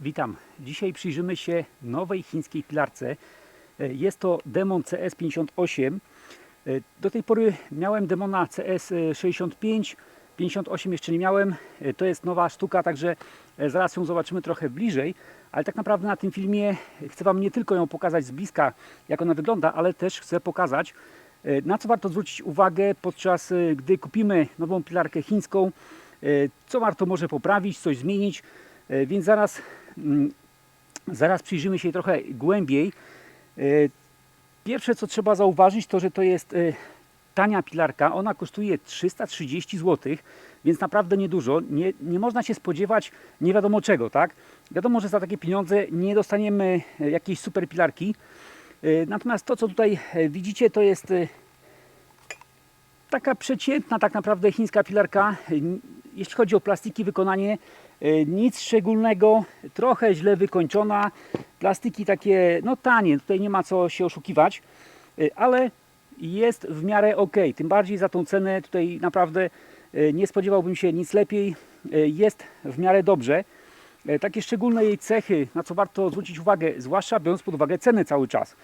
Witam. Dzisiaj przyjrzymy się nowej chińskiej pilarce. E, Jest to Demon CS58. E, Do tej pory miałem Demona CS65, 58 jeszcze nie miałem. E, To jest nowa sztuka, także zaraz ją zobaczymy trochę bliżej. Ale tak naprawdę na tym filmie chcę Wam nie tylko ją pokazać z bliska, jak ona wygląda, ale też chcę pokazać, na co warto zwrócić uwagę podczas gdy kupimy nową pilarkę chińską, co warto może poprawić, coś zmienić. Więc zaraz, zaraz przyjrzymy się trochę głębiej. E, Pierwsze co trzeba zauważyć to, że to jest e, tania pilarka. Ona kosztuje 330 zł, więc naprawdę niedużo. Nie, nie można się spodziewać nie wiadomo czego, tak? Wiadomo, że za takie pieniądze nie dostaniemy e, jakiejś super pilarki. Natomiast to, co tutaj widzicie, to jest taka przeciętna tak naprawdę chińska pilarka. Jeśli chodzi o plastiki, wykonanie nic szczególnego, trochę źle wykończona. Plastiki takie no tanie, tutaj nie ma co się oszukiwać, e, ale jest w miarę ok. Tym bardziej za tą cenę tutaj naprawdę e, nie spodziewałbym się nic lepiej. E, Jest w miarę dobrze. E, Takie szczególne jej cechy, na co warto zwrócić uwagę, zwłaszcza biorąc pod uwagę cenę cały czas,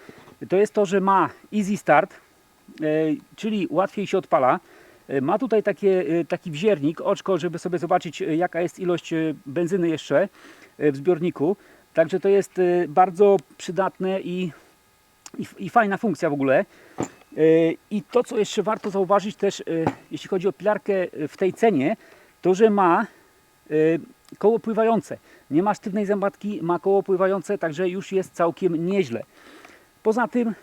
to jest to, że ma easy start, e, czyli łatwiej się odpala. E, Ma tutaj takie, e, taki wziernik, oczko, żeby sobie zobaczyć e, jaka jest ilość benzyny jeszcze w zbiorniku. Także to jest bardzo przydatne i, i, i fajna funkcja w ogóle. I to, co jeszcze warto zauważyć też, jeśli chodzi o pilarkę w tej cenie, to, że ma koło pływające. Nie ma sztywnej zębatki, ma koło pływające, także już jest całkiem nieźle. Poza tym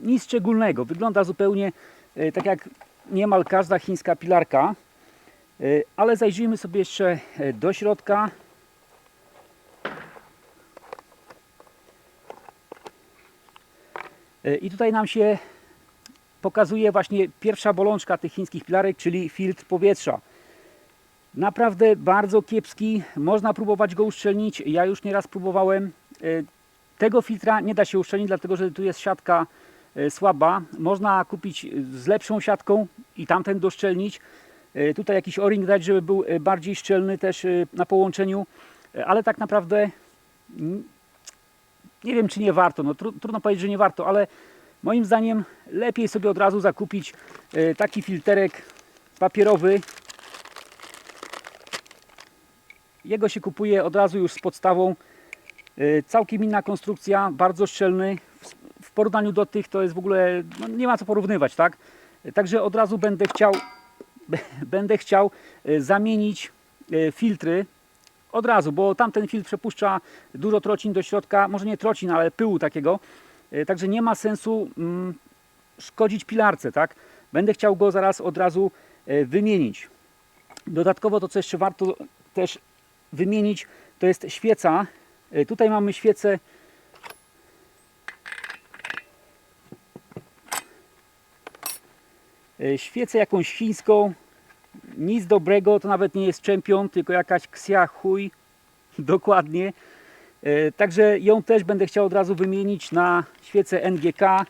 nic szczególnego. Wygląda zupełnie tak jak niemal każda chińska pilarka. E, Ale zajrzyjmy sobie jeszcze e, do środka. E, I tutaj nam się pokazuje właśnie pierwsza bolączka tych chińskich pilarek, czyli filtr powietrza. Naprawdę bardzo kiepski. Można próbować go uszczelnić. Ja już nieraz próbowałem. Tego filtra nie da się uszczelnić, dlatego że tu jest siatka słaba. Można kupić z lepszą siatką i tamten doszczelnić. E, Tutaj jakiś o-ring dać, żeby był e, bardziej szczelny też e, na połączeniu. E, Ale tak naprawdę mm, nie wiem, czy nie warto. No, tru, trudno powiedzieć, że nie warto, ale moim zdaniem lepiej sobie od razu zakupić e, taki filterek papierowy. Jego się kupuje od razu już z podstawą. E, Całkiem inna konstrukcja, bardzo szczelny. W- porównaniu do tych to jest w ogóle, no nie ma co porównywać, tak? Także od razu będę chciał, będę chciał e, zamienić e, filtry od razu, bo tamten filtr przepuszcza dużo trocin do środka, może nie trocin, ale pyłu takiego. E, Także nie ma sensu mm, szkodzić pilarce, tak? Będę chciał go zaraz od razu wymienić. Dodatkowo to, co jeszcze warto też wymienić, to jest świeca. Tutaj mamy świecę świecę jakąś chińską. Nic dobrego, to nawet nie jest czempion, tylko jakaś Xia Hui. Dokładnie. E, Także ją też będę chciał od razu wymienić na świecę NGK. E,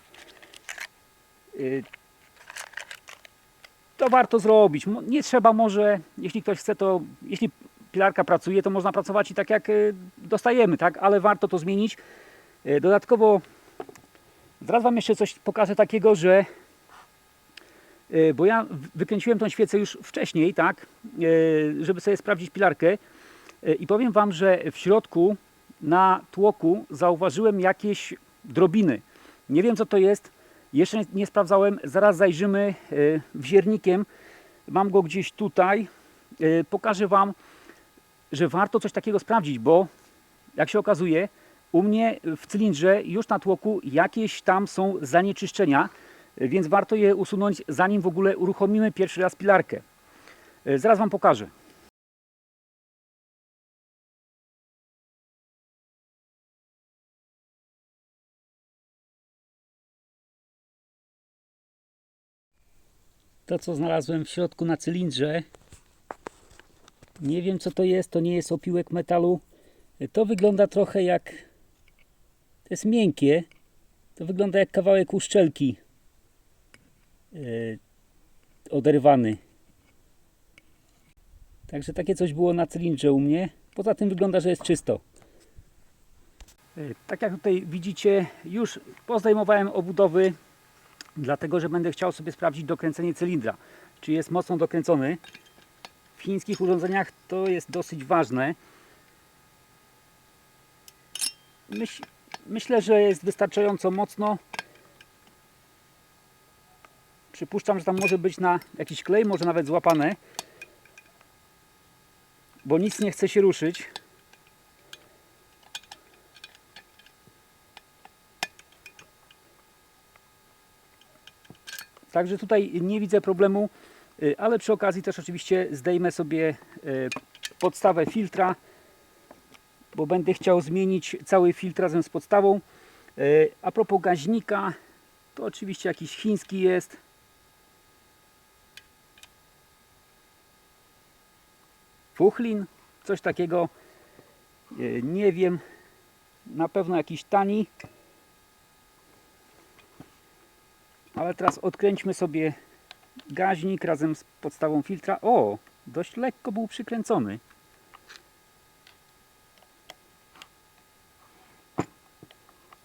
To warto zrobić. Nie trzeba może, jeśli ktoś chce, to jeśli pilarka pracuje, to można pracować i tak jak e, dostajemy, tak? Ale warto to zmienić. E, Dodatkowo zaraz Wam jeszcze coś pokażę takiego, że e, bo ja wykręciłem tą świecę już wcześniej, tak? E, Żeby sobie sprawdzić pilarkę. E, I powiem Wam, że w środku na tłoku zauważyłem jakieś drobiny. Nie wiem co to jest. Jeszcze nie- sprawdzałem. Zaraz zajrzymy e, wziernikiem. Mam go gdzieś tutaj. E, Pokażę Wam, że warto coś takiego sprawdzić, bo jak się okazuje, u mnie w cylindrze już na tłoku jakieś tam są zanieczyszczenia, e, więc warto je usunąć zanim w ogóle uruchomimy pierwszy raz pilarkę. E, Zaraz Wam pokażę. To, co znalazłem w środku na cylindrze, nie wiem co to jest, to nie jest opiłek metalu. To wygląda trochę jak. To jest miękkie. To wygląda jak kawałek uszczelki e, oderwany. Także takie coś było na cylindrze u mnie. Poza tym wygląda, że jest czysto. E, Tak jak tutaj widzicie, już pozdejmowałem obudowy, dlatego że będę chciał sobie sprawdzić dokręcenie cylindra, czy jest mocno dokręcony. W chińskich urządzeniach to jest dosyć ważne. Myśl, myślę, że jest wystarczająco mocno. Przypuszczam, że tam może być na jakiś klej, może nawet złapane, bo nic nie chce się ruszyć. Także tutaj nie widzę problemu, y, ale przy okazji też oczywiście zdejmę sobie y, podstawę filtra, bo będę chciał zmienić cały filtr razem z podstawą. Y, A propos gaźnika, to oczywiście jakiś chiński jest. Fuchlin, coś takiego. Y, Nie wiem, na pewno jakiś tani. Ale teraz odkręćmy sobie gaźnik razem z podstawą filtra. O, dość lekko był przykręcony.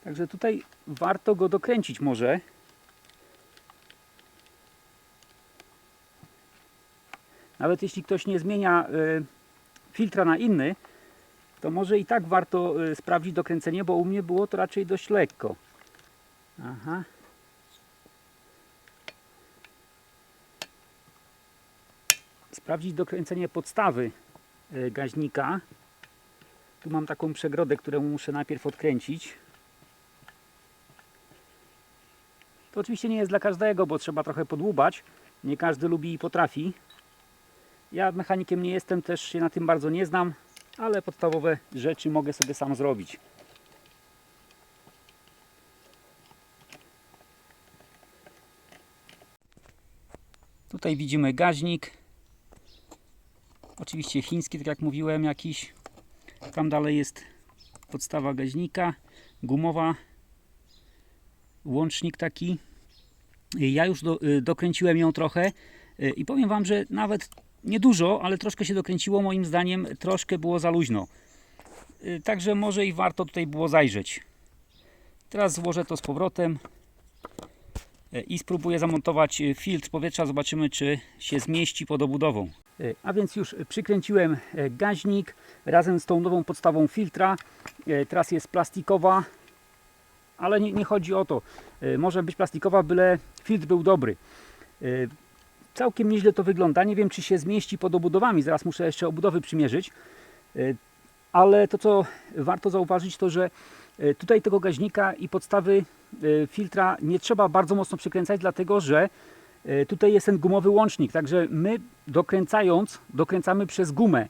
Także tutaj warto go dokręcić może. Nawet jeśli ktoś nie zmienia y, filtra na inny, to może i tak warto y, sprawdzić dokręcenie, bo u mnie było to raczej dość lekko. Aha. sprawdzić dokręcenie podstawy e, gaźnika. Tu mam taką przegrodę, którą muszę najpierw odkręcić. To oczywiście nie jest dla każdego, bo trzeba trochę podłubać. Nie każdy lubi i potrafi. Ja mechanikiem nie jestem, też się na tym bardzo nie znam, ale podstawowe rzeczy mogę sobie sam zrobić. Tutaj widzimy gaźnik. Oczywiście chiński, tak jak mówiłem, jakiś. Tam dalej jest podstawa gaźnika, gumowa, łącznik taki. Ja już do, y, dokręciłem ją trochę y, i powiem Wam, że nawet niedużo, ale troszkę się dokręciło. Moim zdaniem troszkę było za luźno. Y, Także może i warto tutaj było zajrzeć. Teraz złożę to z powrotem y, i spróbuję zamontować y, filtr powietrza. Zobaczymy, czy się zmieści pod obudową. A więc już przykręciłem gaźnik razem z tą nową podstawą filtra. Teraz jest plastikowa, ale nie, nie chodzi o to. Może być plastikowa, byle filtr był dobry. Całkiem nieźle to wygląda. Nie wiem, czy się zmieści pod obudowami. Zaraz muszę jeszcze obudowy przymierzyć. E, Ale to, co warto zauważyć, to że e, tutaj tego gaźnika i podstawy e, filtra nie trzeba bardzo mocno przykręcać, dlatego że Tutaj jest ten gumowy łącznik, także my dokręcając, dokręcamy przez gumę,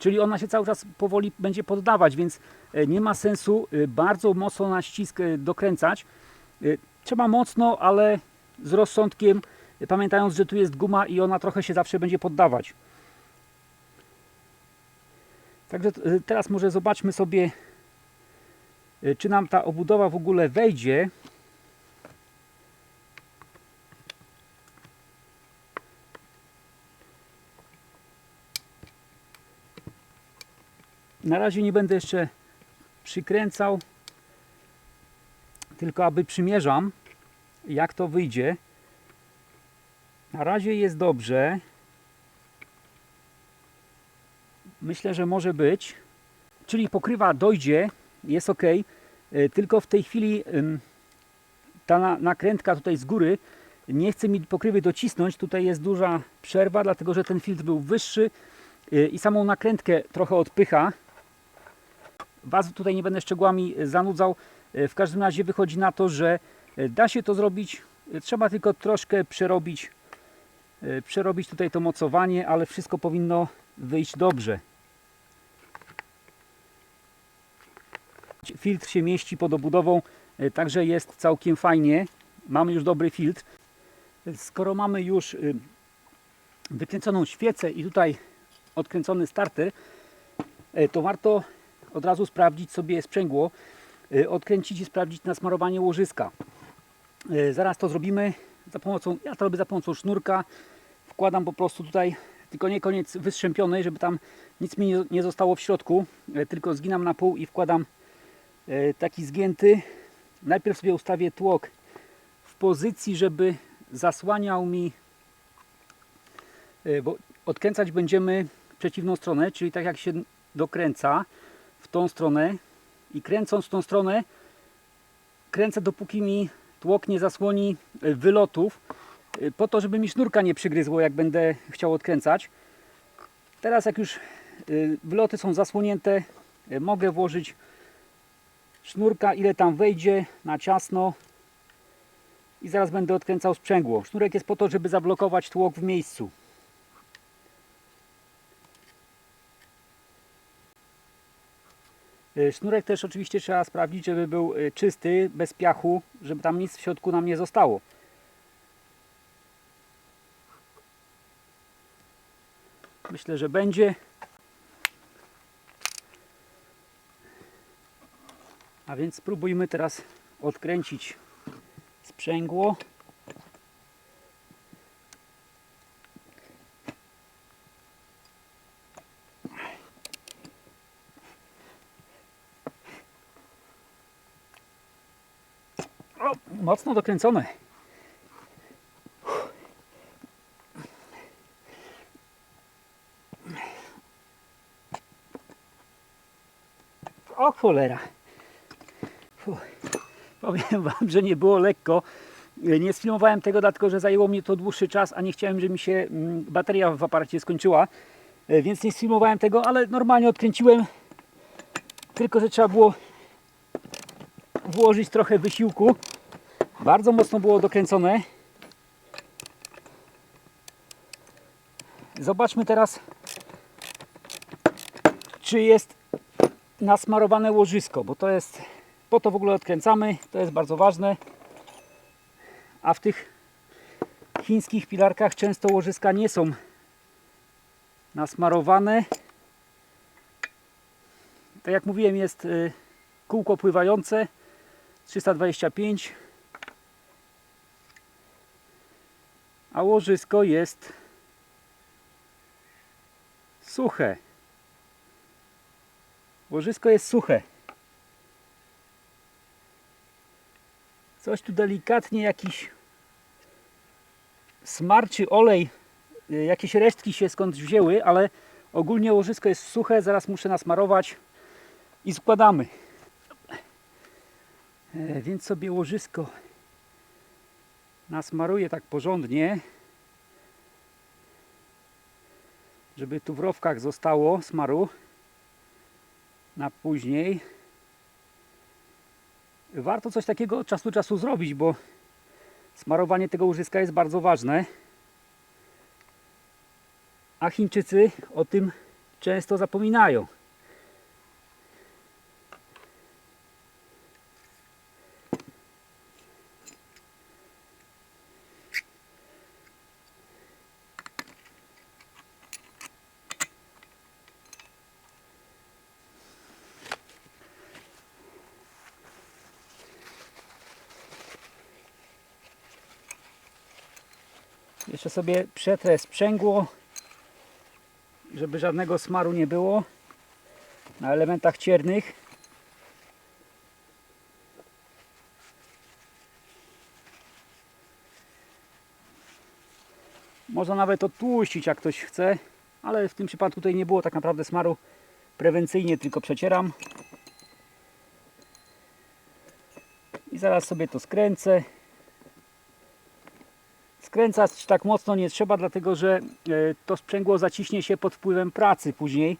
czyli ona się cały czas powoli będzie poddawać, więc nie ma sensu bardzo mocno na ścisk dokręcać. Trzeba mocno, ale z rozsądkiem, pamiętając, że tu jest guma i ona trochę się zawsze będzie poddawać. Także e, teraz może zobaczmy sobie, e, czy nam ta obudowa w ogóle wejdzie. Na razie nie będę jeszcze przykręcał, tylko aby przymierzam, jak to wyjdzie. Na razie jest dobrze. Myślę, że może być. Czyli pokrywa dojdzie, jest ok. e, Tylko w tej chwili ta na- nakrętka tutaj z góry nie chce mi pokrywy docisnąć. Tutaj jest duża przerwa, dlatego że ten filtr był wyższy e, i samą nakrętkę trochę odpycha. Was tutaj nie będę szczegółami zanudzał. E, W każdym razie wychodzi na to, że da się to zrobić. Trzeba tylko troszkę przerobić, przerobić tutaj to mocowanie, ale wszystko powinno wyjść dobrze. Filtr się mieści pod obudową, e, także jest całkiem fajnie. Mamy już dobry filtr. Skoro mamy już y, wykręconą świecę i tutaj odkręcony starter, to warto od razu sprawdzić sobie sprzęgło, y, odkręcić i sprawdzić nasmarowanie łożyska. Y, Zaraz to zrobimy za pomocą, ja to robię za pomocą sznurka. Wkładam po prostu tutaj, tylko nie koniec wystrzępiony, żeby tam nic mi nie- zostało w środku, y, tylko zginam na pół i wkładam e, taki zgięty. Najpierw sobie ustawię tłok w pozycji, żeby zasłaniał mi, e, bo odkręcać będziemy przeciwną stronę, czyli tak jak się dokręca w tą stronę i kręcąc tą stronę kręcę dopóki mi tłok nie zasłoni e, wylotów e, po to, żeby mi sznurka nie przygryzło jak będę chciał odkręcać. Teraz jak już y, wloty są zasłonięte, mogę włożyć sznurka, ile tam wejdzie na ciasno i zaraz będę odkręcał sprzęgło. Sznurek jest po to, żeby zablokować tłok w miejscu. Sznurek też oczywiście trzeba sprawdzić, żeby był y, czysty, bez piachu, żeby tam nic w środku nam nie zostało. Myślę, że będzie. A więc spróbujmy teraz odkręcić sprzęgło. O, mocno dokręcone. O cholera. Fuh. Powiem Wam, że nie było lekko. Nie sfilmowałem tego, dlatego że zajęło mnie to dłuższy czas, a nie chciałem, żeby mi się mm, bateria w aparacie skończyła. E, Więc nie sfilmowałem tego, ale normalnie odkręciłem. Tylko, że trzeba było włożyć trochę wysiłku. Bardzo mocno było dokręcone. Zobaczmy teraz, czy jest nasmarowane łożysko, bo to jest po to w ogóle odkręcamy, to jest bardzo ważne. A w tych chińskich pilarkach często łożyska nie są nasmarowane. Tak jak mówiłem, jest y, kółko pływające 325, a łożysko jest suche. Łożysko jest suche. Coś tu delikatnie jakiś smar czy olej, y, jakieś resztki się skądś wzięły, ale ogólnie łożysko jest suche, zaraz muszę nasmarować i składamy. E, Więc sobie łożysko nasmaruję tak porządnie, żeby tu w rowkach zostało smaru na później. Warto coś takiego od czasu do czasu zrobić, bo smarowanie tego łożyska jest bardzo ważne. A Chińczycy o tym często zapominają. Jeszcze sobie przetrę sprzęgło, żeby żadnego smaru nie było na elementach ciernych. Można nawet odtłuścić jak ktoś chce, ale w tym przypadku tutaj nie było tak naprawdę smaru. Prewencyjnie tylko przecieram. I zaraz sobie to skręcę. Skręcać tak mocno nie trzeba, dlatego że e, to sprzęgło zaciśnie się pod wpływem pracy później.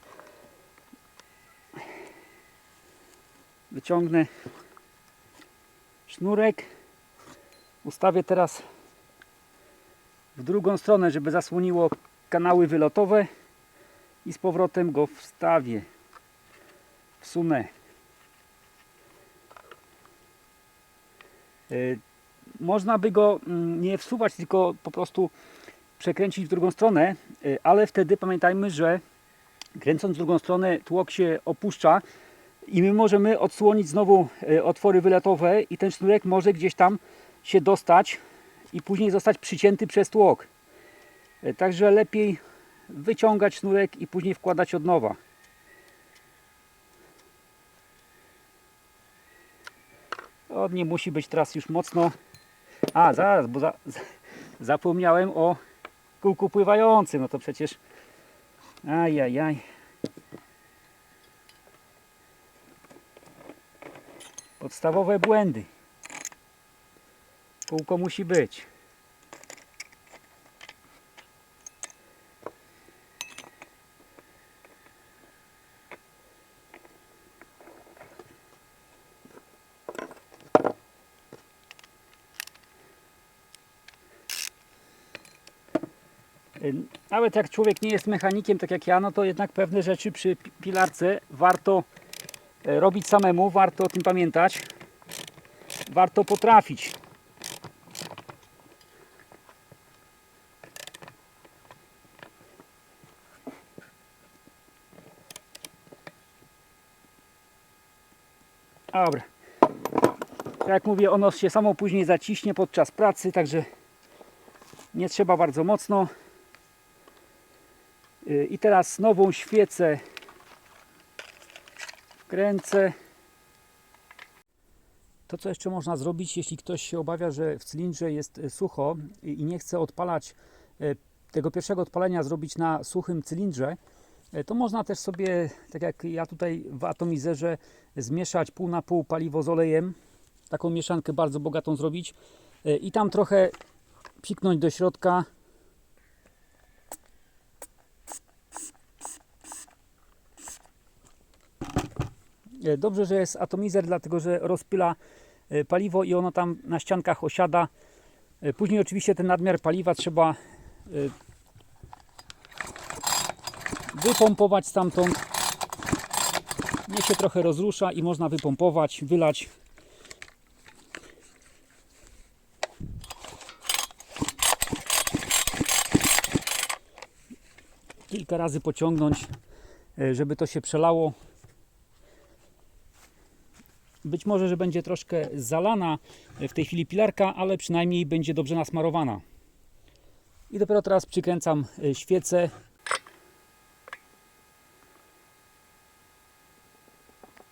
Wyciągnę sznurek. Ustawię teraz w drugą stronę, żeby zasłoniło kanały wylotowe i z powrotem go wstawię. Wsunę. Można by go mm, nie wsuwać, tylko po prostu przekręcić w drugą stronę, y, ale wtedy pamiętajmy, że kręcąc w drugą stronę tłok się opuszcza i my możemy odsłonić znowu y, otwory wyletowe i ten sznurek może gdzieś tam się dostać i później zostać przycięty przez tłok. Y, Także lepiej wyciągać sznurek i później wkładać od nowa. To nie musi być teraz już mocno. A, zaraz, bo za, z- zapomniałem o kółku pływającym. No to przecież. Ajajaj. Podstawowe błędy. Kółko musi być. Nawet jak człowiek nie jest mechanikiem, tak jak ja, no to jednak pewne rzeczy przy pi- pilarce warto e, robić samemu, warto o tym pamiętać, warto potrafić. Dobra. Jak mówię, ono się samo później zaciśnie podczas pracy, także nie trzeba bardzo mocno. I teraz nową świecę wkręcę. To, co jeszcze można zrobić, jeśli ktoś się obawia, że w cylindrze jest y, sucho i nie chce odpalać y, tego pierwszego odpalenia zrobić na suchym cylindrze, y, to można też sobie, tak jak ja tutaj w atomizerze, zmieszać pół na pół paliwo z olejem. Taką mieszankę bardzo bogatą zrobić i tam trochę psiknąć do środka. Dobrze, że jest atomizer, dlatego że rozpyla e, paliwo i ono tam na ściankach osiada. E, Później oczywiście ten nadmiar paliwa trzeba e, wypompować stamtąd. Niech się trochę rozrusza i można wypompować, wylać. Kilka razy pociągnąć, e, żeby to się przelało. Być może, że będzie troszkę zalana w tej chwili pilarka, ale przynajmniej będzie dobrze nasmarowana. I dopiero teraz przykręcam e, świecę.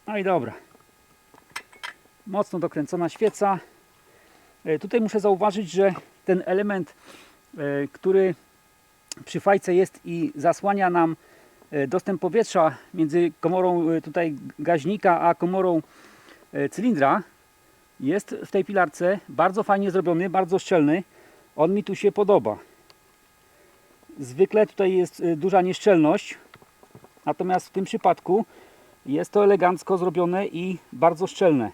No i dobra. Mocno dokręcona świeca. E, Tutaj muszę zauważyć, że ten element, e, który przy fajce jest i zasłania nam dostęp powietrza między komorą tutaj gaźnika a komorą cylindra jest w tej pilarce bardzo fajnie zrobiony, bardzo szczelny. On mi tu się podoba. Zwykle tutaj jest e, duża nieszczelność, natomiast w tym przypadku jest to elegancko zrobione i bardzo szczelne.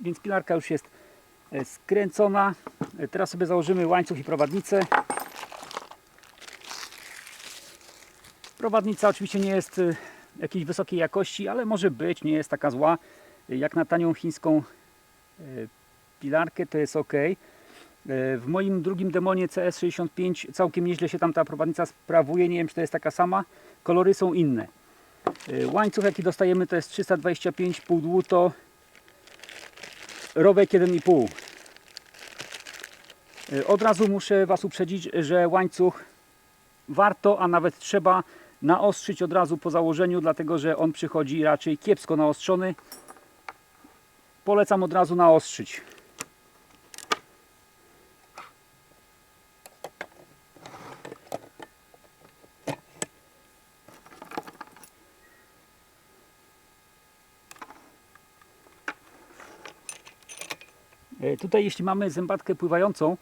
Więc pilarka już jest e, skręcona. E, Teraz sobie założymy łańcuch i prowadnicę. Prowadnica oczywiście nie jest y, jakiejś wysokiej jakości, ale może być, nie jest taka zła. Jak na tanią chińską y, pilarkę to jest ok. Y, W moim drugim demonie CS65 całkiem nieźle się tam ta prowadnica sprawuje. Nie wiem, czy to jest taka sama. Kolory są inne. Łańcuch jaki dostajemy to jest 325 pół dłuto. Rowek 1,5. Y, Od razu muszę Was uprzedzić, że łańcuch warto, a nawet trzeba naostrzyć od razu po założeniu, dlatego że on przychodzi raczej kiepsko naostrzony. Polecam od razu naostrzyć. E, Tutaj jeśli mamy zębatkę pływającą,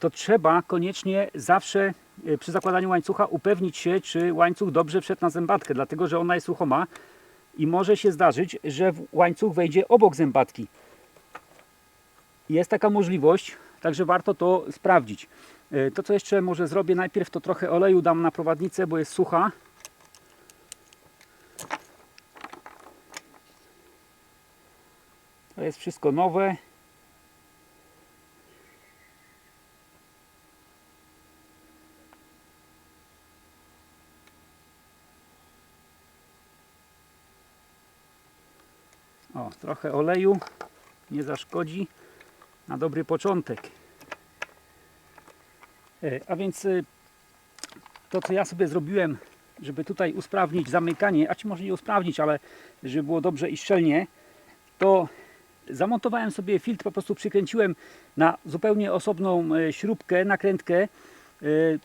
to trzeba koniecznie zawsze e, przy zakładaniu łańcucha upewnić się, czy łańcuch dobrze wszedł na zębatkę, dlatego że ona jest ruchoma i może się zdarzyć, że łańcuch wejdzie obok zębatki. Jest taka możliwość, także warto to sprawdzić. E, To co jeszcze może zrobię, najpierw to trochę oleju dam na prowadnicę, bo jest sucha. To jest wszystko nowe. Trochę oleju nie zaszkodzi na dobry początek. E, A więc e, to, co ja sobie zrobiłem żeby tutaj usprawnić zamykanie, a czy może nie usprawnić, ale żeby było dobrze i szczelnie, to zamontowałem sobie filtr, po prostu przykręciłem na zupełnie osobną e, śrubkę, nakrętkę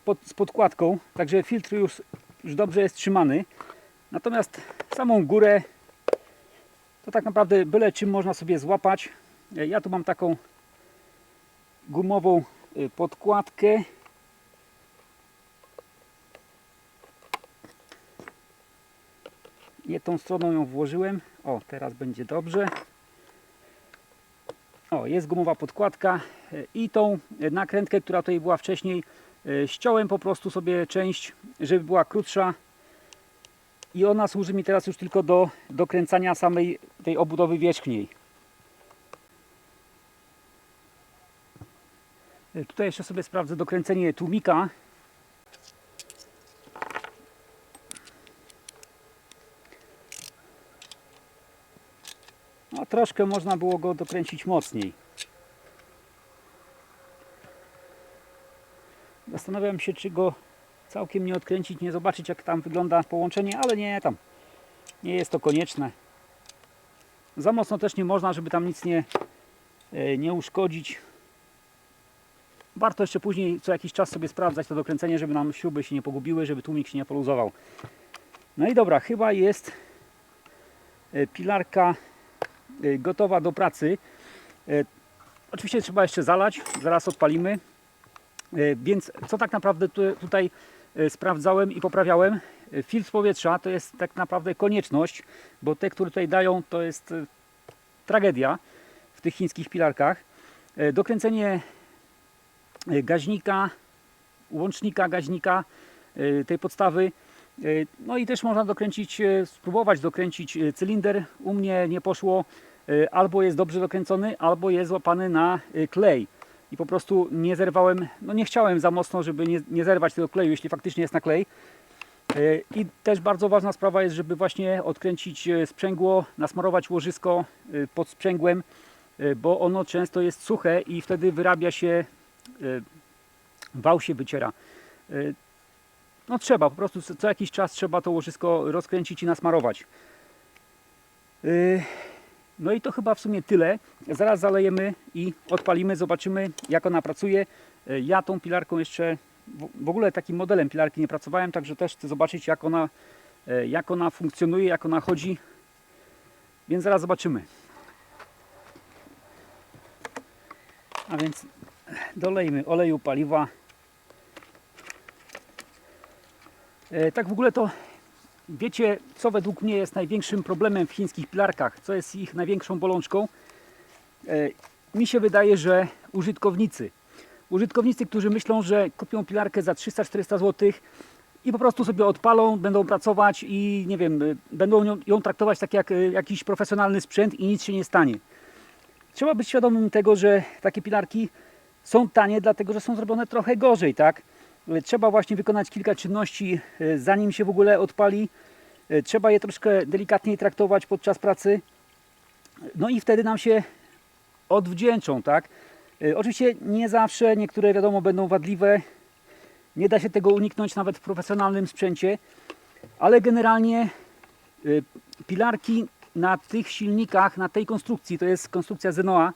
pod, z podkładką, także filtr już, już dobrze jest trzymany. Natomiast samą górę to tak naprawdę byle czym można sobie złapać. E, Ja tu mam taką gumową e, podkładkę. Nie tą stroną ją włożyłem. O, teraz będzie dobrze. O, jest gumowa podkładka e, i tą nakrętkę, która tutaj była wcześniej, ściąłem po prostu sobie część, żeby była krótsza i ona służy mi teraz już tylko do dokręcania samej tej obudowy wierzchniej. E, Tutaj jeszcze sobie sprawdzę dokręcenie tłumika. No, troszkę można było go dokręcić mocniej. Zastanawiam się, czy go całkiem nie odkręcić, nie zobaczyć jak tam wygląda połączenie, ale nie, tam nie jest to konieczne. Za mocno też nie można, żeby tam nic nie, e, nie uszkodzić. Warto jeszcze później co jakiś czas sobie sprawdzać to dokręcenie, żeby nam śruby się nie pogubiły, żeby tłumik się nie poluzował. No i dobra, chyba jest e, pilarka e, gotowa do pracy. Oczywiście trzeba jeszcze zalać, zaraz odpalimy. Więc co tak naprawdę tu, tutaj sprawdzałem i poprawiałem? E, Filtr powietrza to jest tak naprawdę konieczność, bo te, które tutaj dają, to jest e, tragedia w tych chińskich pilarkach. E, Dokręcenie e, gaźnika, łącznika gaźnika, e, tej podstawy. E, No i też można dokręcić, e, spróbować dokręcić e, cylinder. U mnie nie poszło. E, Albo jest dobrze dokręcony, albo jest złapany na e, klej. I po prostu nie zerwałem, no nie chciałem za mocno, żeby nie, nie zerwać tego kleju, jeśli faktycznie jest na klej. E, I też bardzo ważna sprawa jest, żeby właśnie odkręcić e, sprzęgło, nasmarować łożysko e, pod sprzęgłem, bo ono często jest suche i wtedy wyrabia się, wał się wyciera. No trzeba, po prostu co jakiś czas trzeba to łożysko rozkręcić i nasmarować. No i to chyba w sumie tyle. Zaraz zalejemy i odpalimy, zobaczymy jak ona pracuje. E, Ja tą pilarką jeszcze w- w ogóle takim modelem pilarki nie pracowałem, także też chcę zobaczyć jak ona, e, jak ona funkcjonuje, jak ona chodzi. Więc zaraz zobaczymy. A więc dolejmy oleju paliwa. E, Tak w ogóle to wiecie, co według mnie jest największym problemem w chińskich pilarkach? Co jest ich największą bolączką? E, Mi się wydaje, że użytkownicy. Użytkownicy, którzy myślą, że kupią pilarkę za 300-400 zł i po prostu sobie odpalą, będą pracować i nie wiem, y, będą ją, traktować tak jak y, jakiś profesjonalny sprzęt i nic się nie stanie. Trzeba być świadomym tego, że takie pilarki są tanie, dlatego że są zrobione trochę gorzej, tak? Y, Trzeba właśnie wykonać kilka czynności, y, zanim się w ogóle odpali. Y, Trzeba je troszkę delikatniej traktować podczas pracy. No i wtedy nam się odwdzięczą, tak? Oczywiście nie zawsze, niektóre wiadomo będą wadliwe. Nie da się tego uniknąć nawet w profesjonalnym sprzęcie, ale generalnie pilarki na tych silnikach, na tej konstrukcji, to jest konstrukcja Zenoa,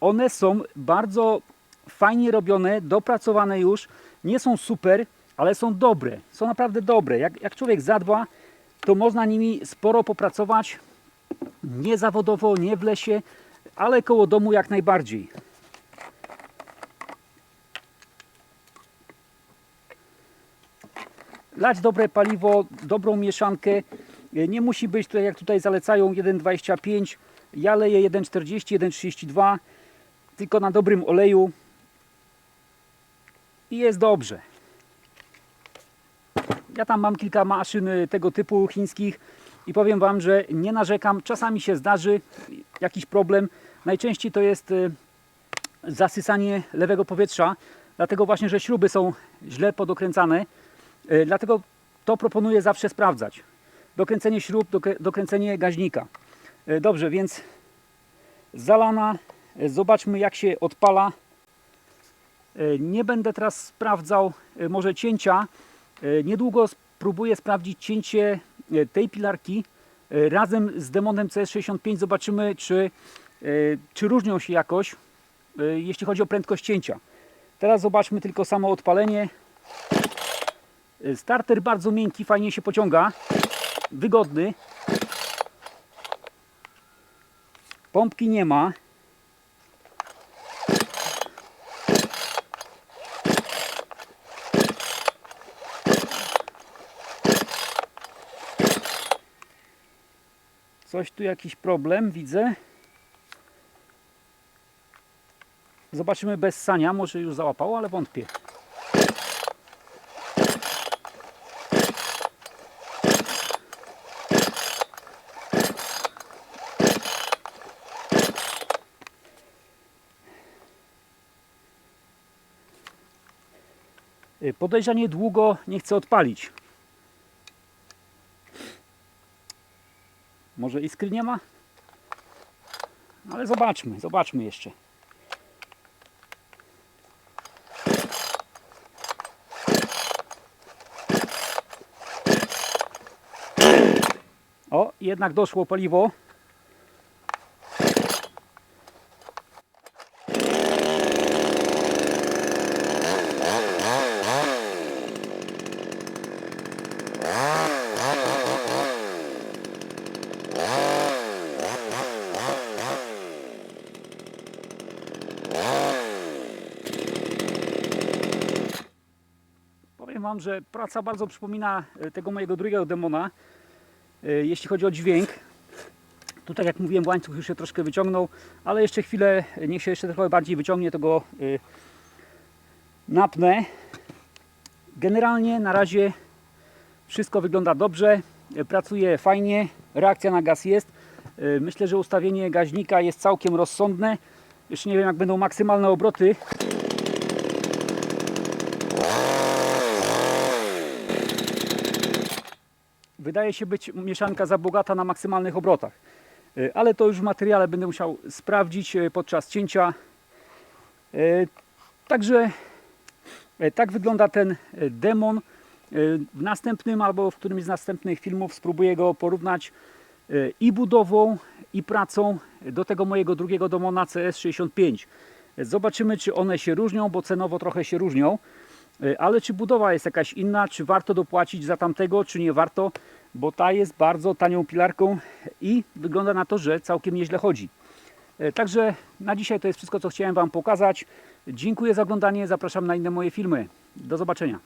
one są bardzo fajnie robione, dopracowane już, nie są super, ale są dobre, są naprawdę dobre. Jak, jak człowiek zadba, to można nimi sporo popracować, nie zawodowo, nie w lesie, ale koło domu jak najbardziej. Lać dobre paliwo, dobrą mieszankę. Nie musi być tutaj, jak tutaj zalecają 1,25. Ja leję 1,40, 1,32. Tylko na dobrym oleju. I jest dobrze. Ja tam mam kilka maszyn y, tego typu chińskich i powiem Wam, że nie narzekam. Czasami się zdarzy jakiś problem. Najczęściej to jest y, zasysanie lewego powietrza, dlatego właśnie, że śruby są źle podokręcane. Y, Dlatego to proponuję zawsze sprawdzać. Dokręcenie śrub, dokrę- dokręcenie gaźnika. Dobrze, więc zalana. Zobaczmy jak się odpala. Y, Nie będę teraz sprawdzał y, może cięcia. Y, Niedługo spróbuję sprawdzić cięcie e, tej pilarki e, razem z demonem CS65. Zobaczymy, czy, e, czy różnią się jakoś, e, jeśli chodzi o prędkość cięcia. Teraz zobaczmy tylko samo odpalenie. E, Starter bardzo miękki, fajnie się pociąga. Wygodny. Pompki nie ma. Coś tu jakiś problem widzę. Zobaczymy bez sania. Może już załapało, ale wątpię. Podejrzanie długo nie chce odpalić. Może iskry nie ma? Ale zobaczmy, zobaczmy jeszcze. O, jednak doszło paliwo. Powiem Wam, że praca bardzo przypomina e, tego mojego drugiego demona, e, jeśli chodzi o dźwięk. Tu, tak jak mówiłem, łańcuch już się troszkę wyciągnął, ale jeszcze chwilę, e, niech się jeszcze trochę bardziej wyciągnie, to go napnę. Generalnie na razie wszystko wygląda dobrze, pracuje fajnie, reakcja na gaz jest. Myślę, że ustawienie gaźnika jest całkiem rozsądne. Jeszcze nie wiem, jak będą maksymalne obroty, Wydaje się być mieszanka za bogata na maksymalnych obrotach. Y, Ale to już w materiale będę musiał sprawdzić y, podczas cięcia. Y, Także tak wygląda ten demon. W następnym albo w którymś z następnych filmów spróbuję go porównać i budową, i pracą do tego mojego drugiego demona CS65. Zobaczymy, czy one się różnią, bo cenowo trochę się różnią. Ale czy budowa jest jakaś inna, czy warto dopłacić za tamtego, czy nie warto, bo ta jest bardzo tanią pilarką i wygląda na to, że całkiem nieźle chodzi. Y, Także na dzisiaj to jest wszystko, co chciałem Wam pokazać. Dziękuję za oglądanie, zapraszam na inne moje filmy. Do zobaczenia.